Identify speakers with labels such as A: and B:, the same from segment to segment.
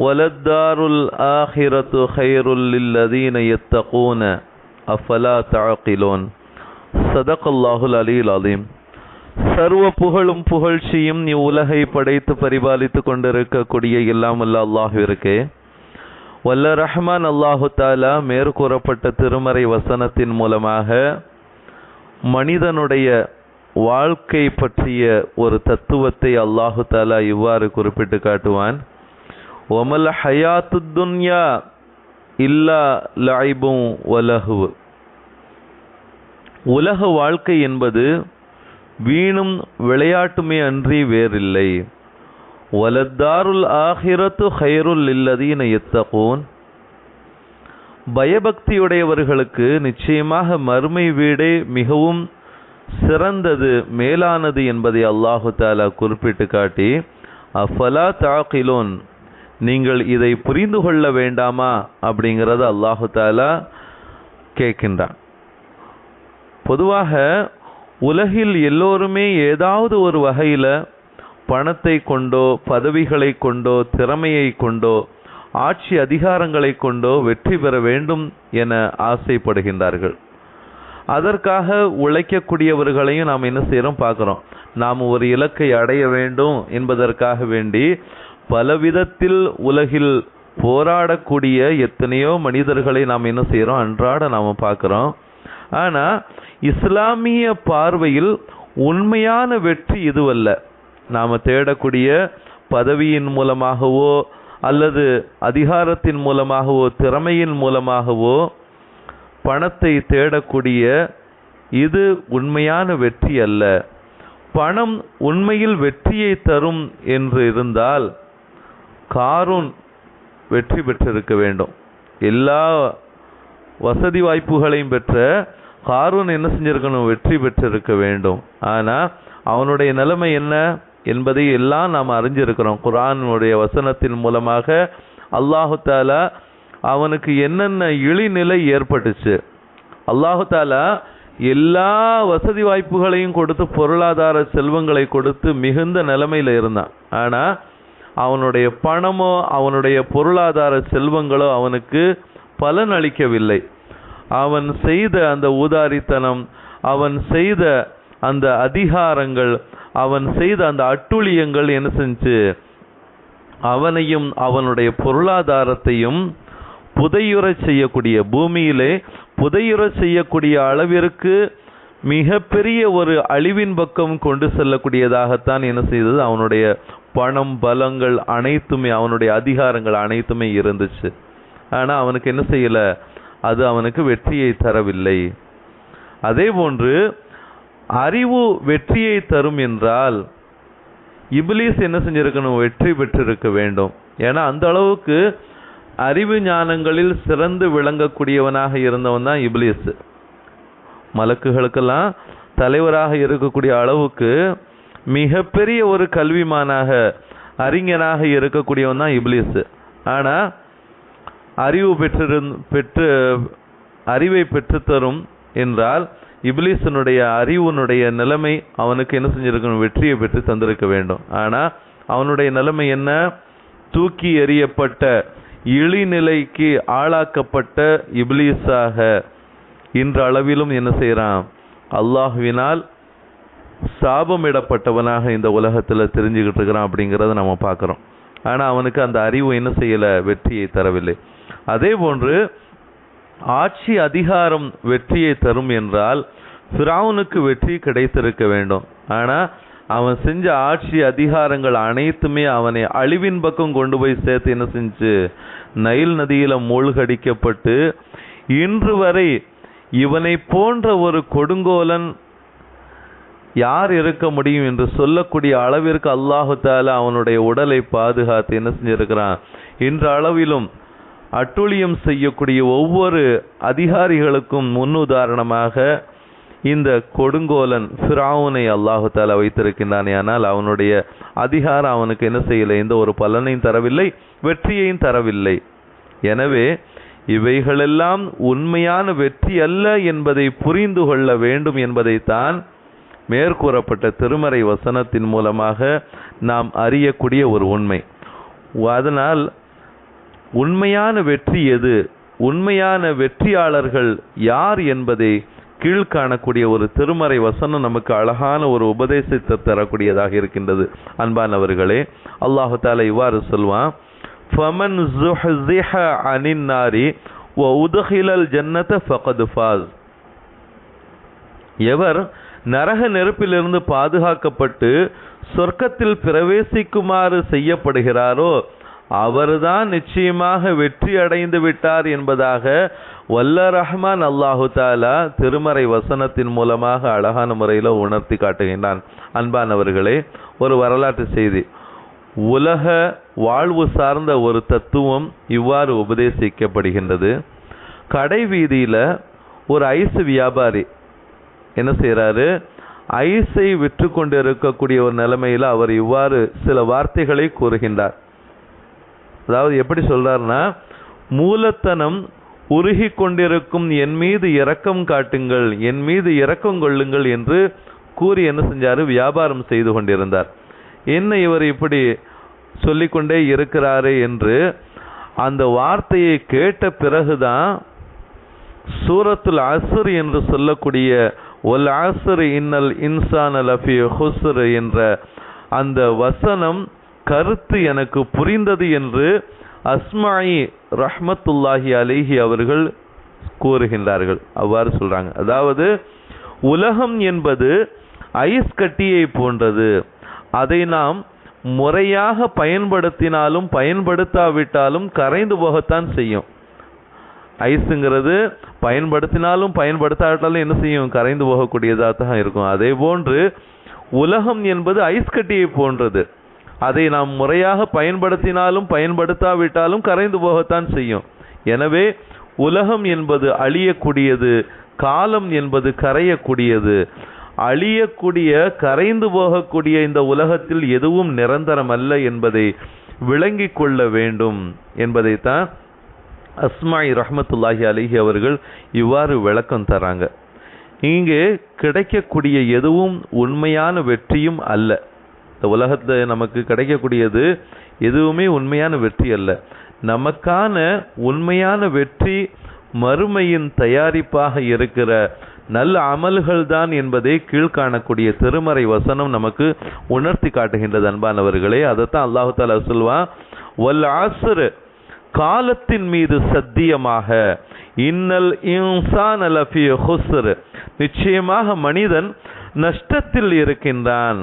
A: வலத்தாருல் ஆஹிரத்து ஹைருல்லில்லதீன எத்தகூன அஃபலா தாக்கிலோன் சதகல்லாஹுல் allele அலீம் சர்வ புகழும் புகழ்ச்சியும் நீ உலகை படைத்து பரிபாலித்து கொண்டிருக்கக்கூடிய இல்லாமல்ல அல்லாஹிற்கே வல்ல ரஹ்மான் அல்லாஹு தாலா மேற்கூறப்பட்ட திருமறை வசனத்தின் மூலமாக மனிதனுடைய வாழ்க்கை பற்றிய ஒரு தத்துவத்தை அல்லாஹு தாலா இவ்வாறு குறிப்பிட்டு காட்டுவான். ஒமல் ஹயாத்து துன்யா இல்லா லாய்பும் உலகு உலக வாழ்க்கை என்பது வீணும் விளையாட்டுமே அன்றி வேறில்லை. வலத்தாருல் ஆஹிரத்து ஹைருல் இல்லதீன எத்தகோன் பயபக்தியுடையவர்களுக்கு நிச்சயமாக மறுமை வீடே மிகவும் சிறந்தது மேலானது என்பதை அல்லாஹு தாலா குறிப்பிட்டு காட்டி அஃபலா தாக்கிலோன்? நீங்கள் இதை புரிந்து கொள்ள வேண்டாமா அப்படிங்கிறத அல்லாஹு தாலா கேட்கின்றான். பொதுவாக உலகில் எல்லோருமே ஏதாவது ஒரு வகையில் பணத்தை கொண்டோ பதவிகளை கொண்டோ திறமையை கொண்டோ ஆட்சி அதிகாரங்களை கொண்டோ வெற்றி பெற வேண்டும் என ஆசைப்படுகின்றார்கள். அதற்காக உழைக்கக்கூடியவர்களையும் நாம் என்ன செய்கிறோம் பார்க்குறோம். நாம் ஒரு இலக்கை அடைய வேண்டும் என்பதற்காக வேண்டி பலவிதத்தில் உலகில் போராடக்கூடிய எத்தனையோ மனிதர்களை நாம் என்ன செய்கிறோம் அன்றாட நாம் பார்க்குறோம். ஆனால் இஸ்லாமிய பார்வையில் உண்மையான வெற்றி இதுவல்ல நாம் தேடக்கூடிய பதவியின் மூலமாகவோ அல்லது அதிகாரத்தின் மூலமாகவோ திறமையின் மூலமாகவோ பணத்தை தேடக்கூடிய இது உண்மையான வெற்றி அல்ல. பணம் உண்மையில் வெற்றியை தரும் என்று இருந்தால் காரூன் வெற்றி பெற்றிருக்க வேண்டும். எல்லா வசதி வாய்ப்புகளையும் பெற்ற காரூன் என்ன செஞ்சிருக்கணும்? வெற்றி பெற்றிருக்க வேண்டும். ஆனால் அவனுடைய நிலைமை என்ன என்பதை எல்லாம் நாம் அறிஞ்சிருக்கிறோம். குரானுடைய வசனத்தின் மூலமாக அல்லாஹு தாலா அவனுக்கு என்னென்ன இழிநிலை ஏற்பட்டுச்சு. அல்லாஹு தாலா எல்லா வசதி வாய்ப்புகளையும் கொடுத்து பொருளாதார செல்வங்களை கொடுத்து மிகுந்த நிலைமையில் இருந்தான். ஆனால் அவனுடைய பணமோ அவனுடைய பொருளாதார செல்வங்களோ அவனுக்கு பலன் அளிக்கவில்லை. அவன் செய்த அந்த ஊதாரித்தனம் அவன் செய்த அந்த அதிகாரங்கள் அவன் செய்த அந்த அட்டுழியங்கள் என்ன செஞ்சு? அவனையும் அவனுடைய பொருளாதாரத்தையும் புதையுற செய்யக்கூடிய பூமியிலே புதையுற செய்யக்கூடிய அளவிற்கு மிகப்பெரிய ஒரு அழிவின் பக்கம் கொண்டு செல்லக்கூடியதாகத்தான் என்ன செய்தது? அவனுடைய பணம் பலங்கள் அனைத்துமே அவனுடைய அதிகாரங்கள் அனைத்துமே இருந்துச்சு. ஆனால் அவனுக்கு என்ன செய்யலை? அது அவனுக்கு வெற்றியை தரவில்லை. அதே போன்று அறிவு வெற்றியை தரும் என்றால் இபிலிஸ் என்ன செஞ்சிருக்கணும்? வெற்றி பெற்றிருக்க வேண்டும். ஏன்னா அந்த அளவுக்கு அறிவு ஞானங்களில் சிறந்து விளங்கக்கூடியவனாக இருந்தவன் தான் இபிலிஸ். மலக்குகளுக்கெல்லாம் தலைவராக இருக்கக்கூடிய அளவுக்கு மிகப்பெரிய ஒரு கல்விமானாக அறிஞனாக இருக்கக்கூடியவன் தான் இப்லிஸ். ஆனால் அறிவு பெற்றிருந் பெற்று அறிவை பெற்றுத்தரும் என்றால் இப்லிஸனுடைய அறிவுனுடைய நிலைமை அவனுக்கு என்ன செஞ்சிருக்கணும்? வெற்றியை பெற்று தந்திருக்க வேண்டும். ஆனால் அவனுடைய நிலைமை என்ன? தூக்கி எறியப்பட்ட இழிநிலைக்கு ஆளாக்கப்பட்ட இப்லீஸாக இன்றளவிலும் என்ன செய்கிறான் அல்லாஹுவினால் சாபமிடப்பட்டவனாக இந்த உலகத்தில் தெரிஞ்சுக்கிட்டு இருக்கிறான் அப்படிங்கிறத நம்ம பார்க்குறோம். ஆனால் அவனுக்கு அந்த அறிவு என்ன செய்யலை வெற்றியை தரவில்லை. அதே போன்று ஆட்சி அதிகாரம் வெற்றியை தரும் என்றால் ஃபிரௌனுக்கு வெற்றி கிடைத்திருக்க வேண்டும். ஆனால் அவன் செஞ்ச ஆட்சி அதிகாரங்கள் அனைத்துமே அவனை அழிவின் பக்கம் கொண்டு போய் சேர்த்து என்ன செஞ்சு நைல் நதியில் மூழ்கடிக்கப்பட்டு இன்று வரை இவனை போன்ற ஒரு கொடுங்கோலன் யார் இருக்க முடியும் என்று சொல்லக்கூடிய அளவிற்கு அல்லாஹு தாலா அவனுடைய உடலை பாதுகாத்து என்ன செஞ்சிருக்கிறான்? இன்ற அளவிலும் அட்டுழியம் செய்யக்கூடிய ஒவ்வொரு அதிகாரிகளுக்கும் முன்னுதாரணமாக இந்த கொடுங்கோலன் ஃபிராவுனை அல்லாஹு தாலா வைத்திருக்கின்றானே. ஆனால் அவனுடைய அதிகாரம் அவனுக்கு என்ன செய்யலை? எந்த ஒரு பலனையும் தரவில்லை வெற்றியையும் தரவில்லை. எனவே இவைகளெல்லாம் உண்மையான வெற்றி அல்ல என்பதை புரிந்து கொள்ள வேண்டும் என்பதைத்தான் மேற்கூறப்பட்ட திருமறை வசனத்தின் மூலமாக நாம் அறியக்கூடிய ஒரு உண்மை. அதனால் உண்மையான வெற்றி எது? உண்மையான வெற்றியாளர்கள் யார் என்பதை கீழ்காணக்கூடிய ஒரு திருமறை வசனம் நமக்கு அழகான ஒரு உபதேசத்தை தரக்கூடியதாக இருக்கின்றது. அன்பானவர்களே அல்லாஹு தாலா இவ்வாறு சொல்வான் அனின் நாரி ஒ உதுஹிலல் ஜன்னத ஃபாஸ். எவர் நரக நெருப்பிலிருந்து பாதுகாக்கப்பட்டு சொர்க்கத்தில் பிரவேசிக்குமாறு செய்யப்படுகிறாரோ அவர்தான் நிச்சயமாக வெற்றி அடைந்து விட்டார் என்பதாக வல்ல ரஹ்மான் அல்லாஹு தாலா திருமறை வசனத்தின் மூலமாக அழகான முறையில் உணர்த்தி காட்டுகின்றான். அன்பானவர்களே ஒரு வரலாற்று செய்தி. உலக வாழ்வு சார்ந்த ஒரு தத்துவம் இவ்வாறு உபதேசிக்கப்படுகின்றது. கடை வீதியில் ஒரு ஐஸ் வியாபாரி என்ன செய்கிறாரு ஐஸை விற்று கொண்டிருக்கக்கூடிய ஒரு நிலைமையில் அவர் இவ்வாறு சில வார்த்தைகளை கூறுகின்றார். அதாவது எப்படி சொல்றாருன்னா மூலத்தனம் உருகி கொண்டிருக்கும் என் மீது இரக்கம் காட்டுங்கள் என் மீது இரக்கம் கொள்ளுங்கள் என்று கூறி என்ன செஞ்சாரு? வியாபாரம் செய்து கொண்டிருந்தார். என்ன இவர் இப்படி சொல்லிக்கொண்டே இருக்கிறாரே என்று அந்த வார்த்தையை கேட்ட பிறகுதான் சூரத்துல் அசுர் என்று சொல்லக்கூடிய ஒல் ஆசர் இன்னல் இன்சான் லஃபி ஹுஸ்ர் என்ற அந்த வசனம் கருத்து எனக்கு புரிந்தது என்று அஸ்மாயி ரஹ்மத்துல்லாஹி அலிஹி அவர்கள் கூறுகின்றார்கள். அவ்வாறு சொல்கிறாங்க அதாவது உலகம் என்பது ஐஸ் கட்டியை போன்றது. அதை நாம் முறையாக பயன்படுத்தினாலும் பயன்படுத்தாவிட்டாலும் கரைந்து போகத்தான் செய்யும். ஐஸுங்கிறது பயன்படுத்தினாலும் பயன்படுத்தாவிட்டாலும் என்ன செய்யும்? கரைந்து போகக்கூடியதாக தான் இருக்கும். அதே போன்று உலகம் என்பது ஐஸ் கட்டியை போன்றது. அதை நாம் முறையாக பயன்படுத்தினாலும் பயன்படுத்தாவிட்டாலும் கரைந்து போகத்தான் செய்யும். எனவே உலகம் என்பது அழியக்கூடியது காலம் என்பது கரையக்கூடியது. அழியக்கூடிய கரைந்து போகக்கூடிய இந்த உலகத்தில் எதுவும் நிரந்தரம் அல்ல என்பதை விளங்கிக் கொள்ள வேண்டும் என்பதைத்தான் அஸ்மாயி ரஹமத்துல்லாஹி அலிஹி அவர்கள் இவ்வாறு விளக்கம் தராங்க. இங்கே கிடைக்கக்கூடிய எதுவும் உண்மையான வெற்றியும் அல்ல. இந்த உலகத்தில் நமக்கு கிடைக்கக்கூடியது எதுவுமே உண்மையான வெற்றி அல்ல. நமக்கான உண்மையான வெற்றி மறுமையின் தயாரிப்பாக இருக்கிற நல்ல அமல்கள் தான் என்பதை கீழ்காணக்கூடிய திருமறை வசனம் நமக்கு உணர்த்தி காட்டுகின்றது அன்பானவர்களே. அதைத்தான் அல்லாஹு தாலா சொல்வான் ஒல் ஆசுர் காலத்தின் மீது சத்தியமாக இன்னல் இன்சான் அலஃபி ஹுசர் நிச்சயமாக மனிதன் நஷ்டத்தில் இருக்கின்றான்.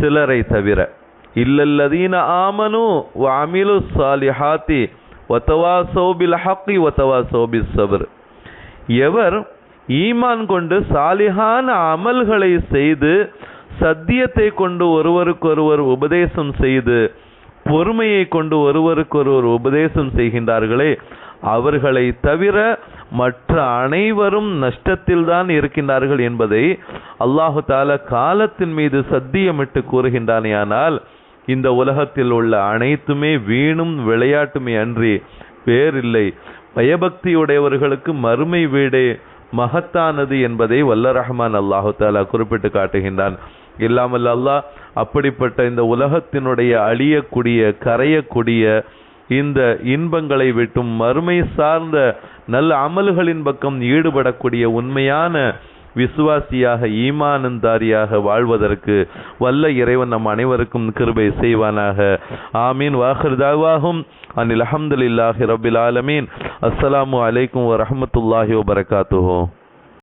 A: சிலரை தவிர இல்லல்லதீன ஆமனு வாமிலு சாலிஹாத்தி ஒத்தவா சோபில் ஹக்கி ஒத்தவா சோபி சபர் எவர் ஈமான் கொண்டு சாலிஹான அமல்களை செய்து சத்தியத்தை கொண்டு ஒருவருக்கொருவர் உபதேசம் செய்து பொறுமையை கொண்டு ஒருவருக்கொருவர் உபதேசம் செய்கின்றார்களே அவர்களை தவிர மற்ற அனைவரும் நஷ்டத்தில் தான் இருக்கின்றார்கள் என்பதை அல்லாஹு தால காலத்தின் மீது சத்தியமிட்டு கூறுகின்றானேயானால் இந்த உலகத்தில் உள்ள அனைத்துமே வீணும் விளையாட்டுமே அன்றி வேறில்லை. பயபக்தியுடையவர்களுக்கு மறுமை வீடே மகத்தானது என்பதை வல்ல ரஹ்மான் அல்லாஹு தாலா குறிப்பிட்டு காட்டுகின்றான். இல்லாமல் அல்லாஹ் அப்படிப்பட்ட இந்த உலகத்தினுடைய அழியக்கூடிய கரையக்கூடிய இந்த இன்பங்களை விட்டும் மறுமை சார்ந்த நல்ல அமல்களின் பக்கம் ஈடுபடக்கூடிய உண்மையான விசுவாசியாக ஈமானந்தாரியாக வாழ்வதற்கு வல்ல இறைவன் நம் அனைவருக்கும் கிருபை செய்வானாக. ஆமீன். வாகர்தாவாகும் அனில் அஹமதுல்லாஹி ரபில் ஆலமீன். அஸ்ஸலாமு அலைக்கும் வரமத்துல்லாஹி வபரகாத்துஹோ.